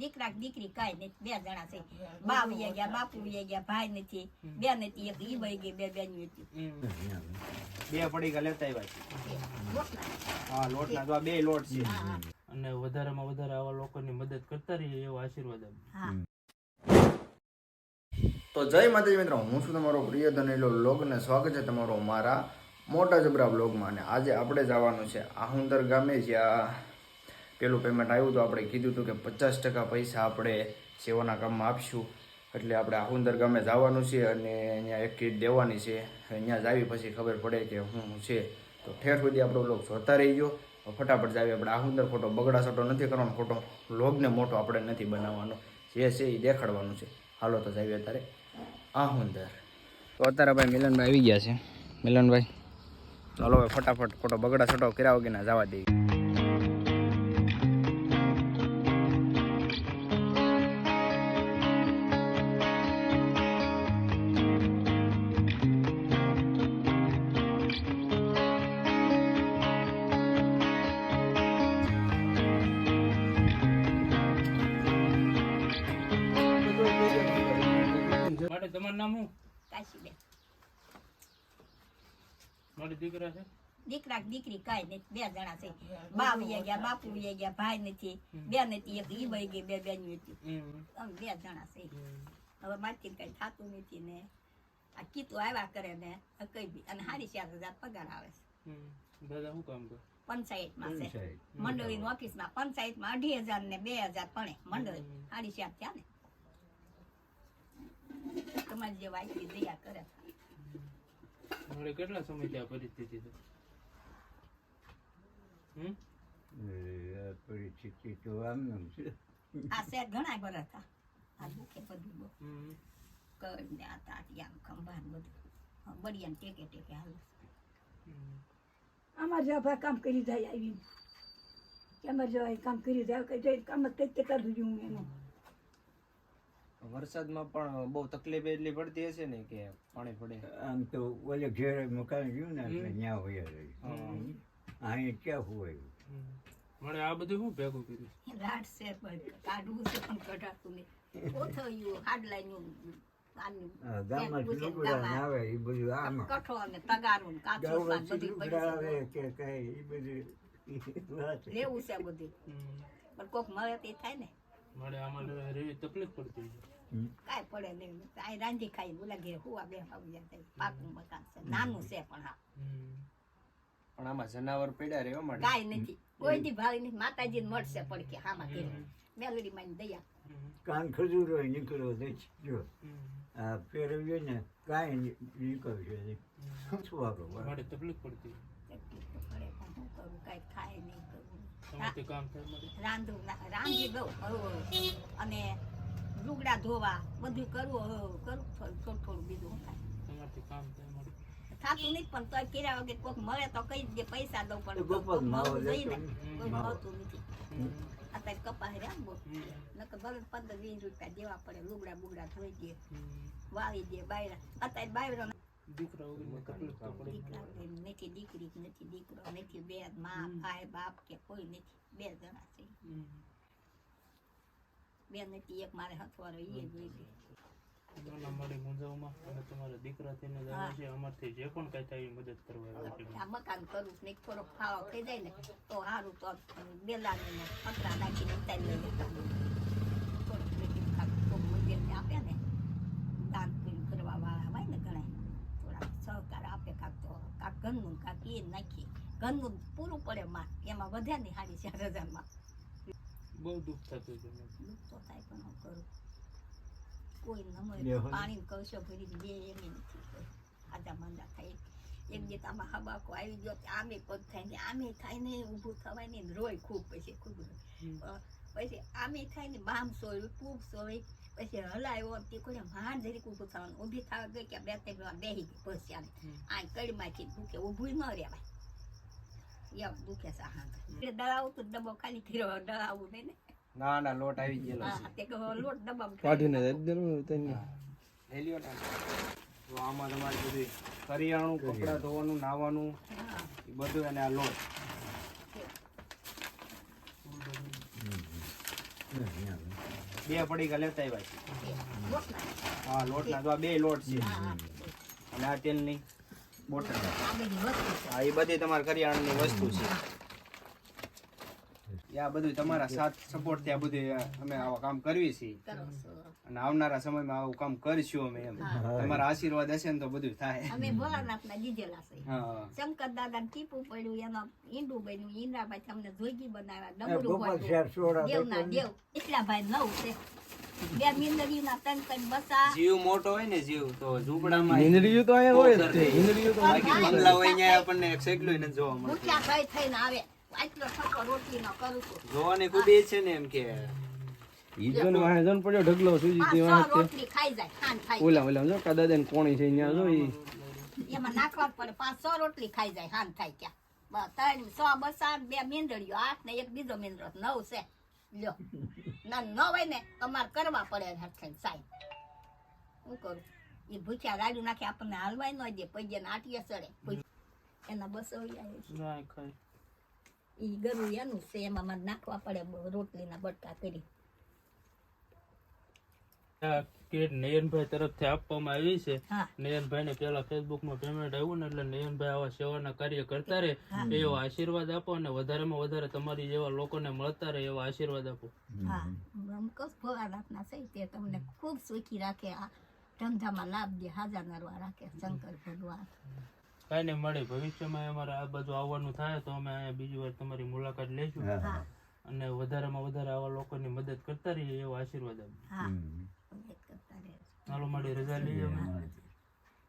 દીકરા દીકરી કાંઈ નથી. બે જણા છે. બા વયા ગયા બાપુ વયા ગયા ભાઈ નથી. બે નથી એક ઈ વહી ગઈ બે બેન હતી. બે પડીકા લેતા આવ્યા છે. હા લોટના તો બે લોટ છે. અને વધારેમાં વધારે આવા લોકોની મદદ કરતા રહીએ એવો આશીર્વાદ આપો તો જય માતાજી મિત્રો હું છું તમારો પ્રિય ધનેલો લોગ ને સ્વાગત છે તમારો મારા મોટા જબરા બ્લોગમાં અને આજે આપણે જવાનું છે આહુંદર ગામે જ્યાં પેલું પેમેન્ટ આવ્યું હતું આપણે કીધું હતું કે પચાસ ટકા પૈસા આપણે સેવાના કામમાં આપશું. એટલે આપણે આહુંદર ગામે જવાનું છે અને અહીંયા એક કીટ દેવાની છે. અહીંયા જ આવી પછી ખબર પડે કે શું છે. તો ઠેર સુધી આપણો બ્લોગ જોતા રહી ગયો ફટાફટ જાવી આપણે આહુંદર ખોટો બગડા સટો નથી કરવાનો. ખોટો લોગને મોટો આપણે નથી બનાવવાનો. જે છે એ દેખાડવાનું છે. હાલો તો જાવી અત્યારે. આહુંદર. તો અત્યારે ભાઈ મિલનભાઈ આવી ગયા છે. મિલનભાઈ ચાલો હવે ફટાફટ ખોટો બગડા સટો કર્યા વગેરે જવા દઈએ. તમારું નામ શું? કાશીબેન. મારી દીકરા છે? દીકરા દીકરી કાંઈ નથી બે જણા છે. બા વયા ગયા બાપુ વયા ગયા ભાઈ નથી બે નથી એક ઈ વહી ગઈ બે બેન હતી. અમે બે જણા છે. હવે મારથી કઈ થતું નથી ને. આ કીતું આવ્યા કરે ને કઈ બી. અને હારી ચાર હજાર પગાર આવે છે. દાદા શું કામ કરે? પંચાયતમાં છે. મંડળીની ઓફિસમાં પંચાયતમાં અઢી હજાર ને બે હજાર પડે મંડળી. સાડી ચાર થયા ને? તમારી જે વાઈફી દયા કરે મારે કેટલા સમયથી આ પરિસ્થિતિ છે હમ પરિસ્થિતિ તો આમ છે આ શેર ઘણા બધા હતા આ દુખે બધું બહુ હમ. કડ ને આ તાટિયા ખંભા ને બધું બળિયા ટેકે ટેકે હાલે. અમારે જેવા કામ કરી જાય આવીને અમારે જેવા કામ કરી જાય કામ જ કઈ કહેતા છું હું એનું વરસાદમાં પણ બહુ તકલીફ એટલી પડતી હશે ને કે પાણી પડે? આમ તો ઓલે ઘેર મકાન રહ્યું ને એટલે ત્યાં હોય અહીં ક્યાં હોય? મને આ બધું શું ભેગું કર્યું? રાડ છે પણ કાઢવું છે પણ કઢાતું નહીં. લેવું છે બધું. પણ કોક મળે તે થાય ને. આમાં તકલીફ પડતી નહીં રાંધી ખાઈ બોલા ઘેર હુવા બે આવી જાય પાકું મકાન છે. નાનું છે પણ હા. પણ આમાં જનાવર પડ્યા રહેવા માટે કાઈ નથી. કોઈ દી ભાવી નથી માતાજી મળશે કે હામાં ઘેર. મેલડી માં દયા. કાન ખજૂર હોય નીકળો દેખ જો આ ફેરવીએ ને કાંઈ નીકળશે નહીં. શું વાગો મારે તકલીફ પડતી. પણ રાંધું રાંધી દઉં હવે અને લુગડા ધોવા બધું કરવું કરું થોડું થોડું બીજું શું થાય તમારથી કામ થાય મારે થાતું નહીં પણ તોય કર્યા વગર કોઈક મળે તો કઈ દે પૈસા દઉં પણ તો કોઈક ગોપાલ માવો મળવું જોઈએ ને લેતો કોઈ મળતું નથી. અત્યારે કપા રહ્યા હમ. નકર ભલે પંદર વીસ રૂપિયા દેવા પડે લુગડા બુગડા ધોઈ દે વાવી વાળી દે બાયરા અત્યારે બાયરો દીકરા નથી દીકરી કે નથી દીકરો નથી બે મા ભાઈ બાપ કે કોઈ નથી બે જણા છે. હમ. બે નથી એક મારે હથવારો એ જોઈ લે નાના મારી મુંજાવમાં અને તમારા દીકરા થઈને જ આવે છે અમારથી જે પણ કાંઈ થાય એ મદદ કરવા આવે છે મકાન કરું ને થોડો ફાળો થઈ જાય ને તો સારું તો બેલાને પતરા નાખીને ઉતારી લઈ મંદિરને આપે ને દાન કરવા વાળા હોય ને ઘણા થોડા સહકાર આપે કાંક તો કાંક ઘરનું કાંક એ નાખીએ. ઘરનું પૂરું પડે માં એમાં વધ્યા નહીં સાડી ચાર હજારમાં. બહુ દુઃખ થતું છે દુઃખ તો થાય પણ હું કરું. કોઈ ન બે મળે હોય. પાણી કવશો ભરી દે એમ નથી આધા માંદા થાય એક. દિવસ આમાં હબાકો આવી ગયો કે આમે પગ થાય ને આમે થાય ને ઊભું થવાય ને રોય ખૂબ પછી ખૂબ. પછી આમે થાય ને બામ સોય ખૂબ સોય. પછી હલાયો તે કોઈ માંડ જરીક ઊભું થવાનું. ઊભી થવા ગઈ કે બે ત્રણ બેહી બેસી ગઈ પછી આમ આ કડી કડીમાંથી દુખે ઊભું ન રહેવાય. યા દુખે છે હા દળાવું તો ડબ્બો ખાલી કર્યો દળાવું નહીં ને? ના ના લોટ આવી ગયેલો હા તે કહો લોટ ડબ્બા કાઢીને લઈ લ્યો તો આમાં તમારે બધું કરિયાણું કપડાં ધોવાનું નાવાનું એ બધું અને આ લોટ. બે પડીકા લેતા આવ્યા છે. હા લોટના તો આ બે લોટ છે. અને આ તેલની બોટલ. આ બધી વસ્તુ. છે. હા, એ બધી તમારા કરિયાણાની વસ્તુ છે આ બધું તમારા સાથ સપોર્ટ ત્યાં બધું અમે આવા કામ કરવી છીએ. અને આવનારા સમયમાં આવું કામ કરશું અમે એમ. તમારા આશીર્વાદ હશે ને તો બધું થાય. અમે ભોળાનાથના દીધેલા છે. શંકર દાદા ટીપું પડ્યું એમાં ઈંડું બન્યું ઈંડાભાઈ તમને જોગી બનાવ્યા ડબરું સોડા દેવના દેવ એટલા ભાઈ નવ છે. બે મીંદડીના ત્રણ ત્રણ બસા. જીવ મોટો હોય ને જીવ તો ઝૂંપડામાં ઈંદડીયું તો અહીંયા હોય જ તે. તો બાકી બંગલા હોય ત્યાં આપણને એક સેકલું નથી જોવા મળતું ભૂખ્યા ભાઈ થઈને આવે. આટલો ઠપકો રોટલી નો કરું છું. જોવાની ખૂબી છે ને એમ કે. ઈ જો ને વાહે જન પડ્યો ઢગલો સુજી તે વાહે રોટલી ખાઈ જાય ખાન ખાઈ ઓલા ઓલા જો કા દાદા ને કોણી છે અહીંયા જો ઈ. એમાં નાખવા પડે પાંચ સો રોટલી ખાઈ જાય હાન થાય ક્યાં ત્રણ સો બસા બે મીંદડીઓ આઠ ને એક બીજો મીંદડો નવ છે. લ્યો. ના ન હોય ને તમારે કરવા પડે હરખે સાહેબ. શું કરું? એ ભૂખ્યા ગાડું નાખે આપણને હાલવાય ન દે પૈયે ને આટીએ ચડે એના બસો ઈ ગરું એનું છે એમાં મારે નાખવા પડે રોટલીના બટકા કરી. કીટ નયનભાઈ તરફથી આપવામાં આવી છે. નયનભાઈ ને પેલા ફેસબુકમાં પેમેન્ટ આવ્યું ને એટલે નયનભાઈ આવા સેવાના કાર્ય કરતા રહે. એવો આશીર્વાદ આપો અને વધારેમાં વધારે તમારી જેવા લોકોને મળતા રહે એવા આશીર્વાદ આપો. તે તમને ખૂબ સુખી રાખે આ ધંધામાં લાભ દે હાજા નરવા રાખે શંકર ભગવાન. કઈ નહીં મળે. ભવિષ્યમાં અમારે આ બધું આવવાનું થાય તો અમે અહીંયા બીજી વાર તમારી મુલાકાત લઈશું અને વધારેમાં વધારે આવા લોકોની મદદ કરતા રહીએ એવો આશીર્વાદ આપો. હા હમ. મદદ કરતા રહે